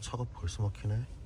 차가 벌써 막히네.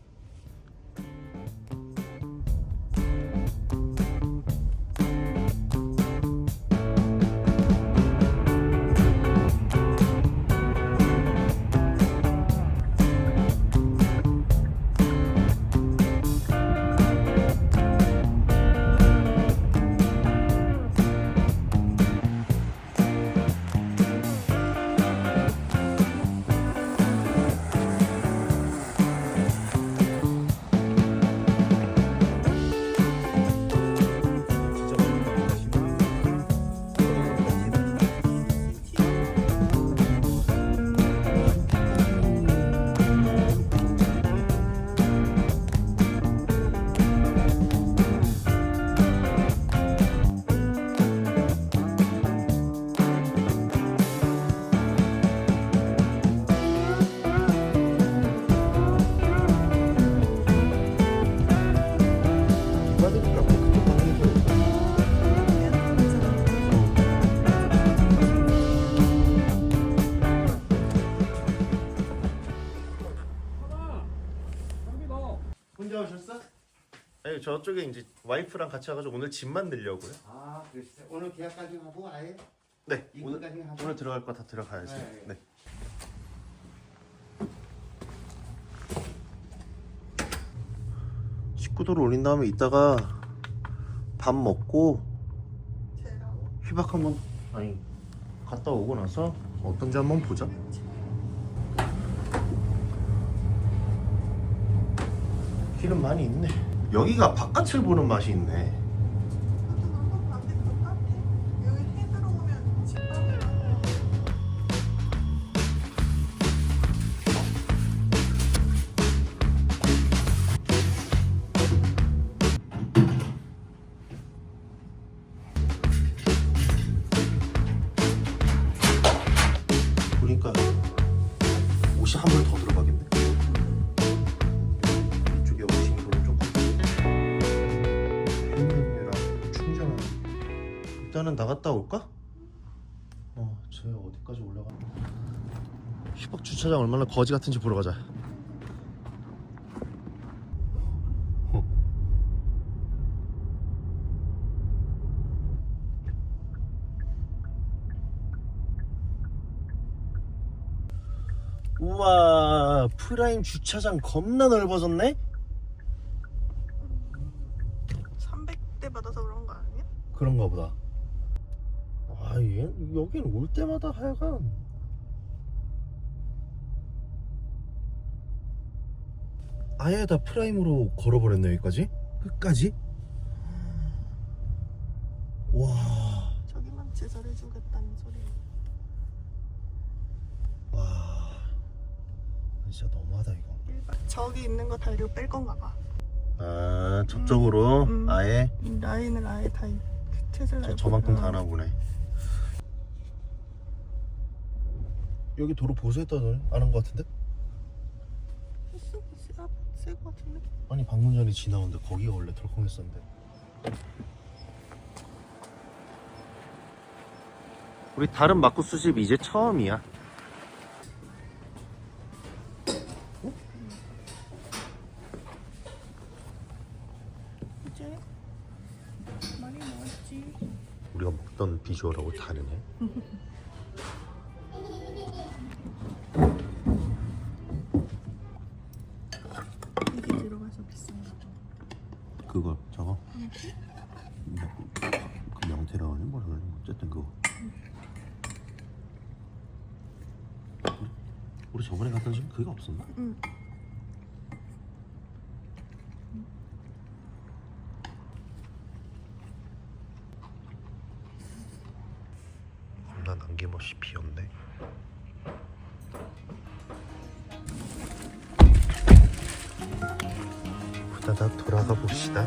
혼자 오셨어? 아니 저쪽에 이제 와이프랑 같이 와가지고 오늘 집 만들려고요. 아, 그랬어요. 오늘 계약까지 하고 아예 네 오늘 입금까지 하고. 오늘 들어갈 거 다 들어가야지. 네. 네. 식구들 올린 다음에 이따가 밥 먹고 휘박 한번 아니 갔다 오고 나서 어떤지 한번 보자. 기름 많이 있네. 여기가 바깥을 보는 맛이 있네. 일단은 나갔다 올까? 어, 쟤 어디까지 올라가? 휘박 주차장 얼마나 거지 같은지 보러 가자. 어. 우와 프라임 주차장 겁나 넓어졌네 300대 받아서 그런 거 아니야? 그런가 보다 아 얘, 여긴 올 때마다 하여간. 아예 다 프라임으로 걸어버렸네 여기까지? 끝까지? 와. 저기만 제설해 주겠다는 소리. 와. 진짜 너무하다 이거. 일반 저기 있는 거 다 이리로 뺄 건가 봐. 아 저쪽으로? 음. 아예? 이 라인을 아예 다 이- 테슬라. 저, 저만큼 가나 보네 여기 도로 보수했다더니 아는 것 같은데? 쓸거 같은데? 아니 방금 전에 지나온데 거기가 원래 덜컹했었는데 우리 다른 마쿠 수집 이제 처음이야 이제 많이 나왔지. 우리가 먹던 비주얼하고 다르네 들어가서 비싼가 봐. 그거 저거 뭐, 그 명태라고 하니 뭐라 그러니 어쨌든 그거 우리- 우리 저번에 갔던 집 그게 없었나? 응. 겁나 남김없이 비었네 후다닥 돌아가 봅시다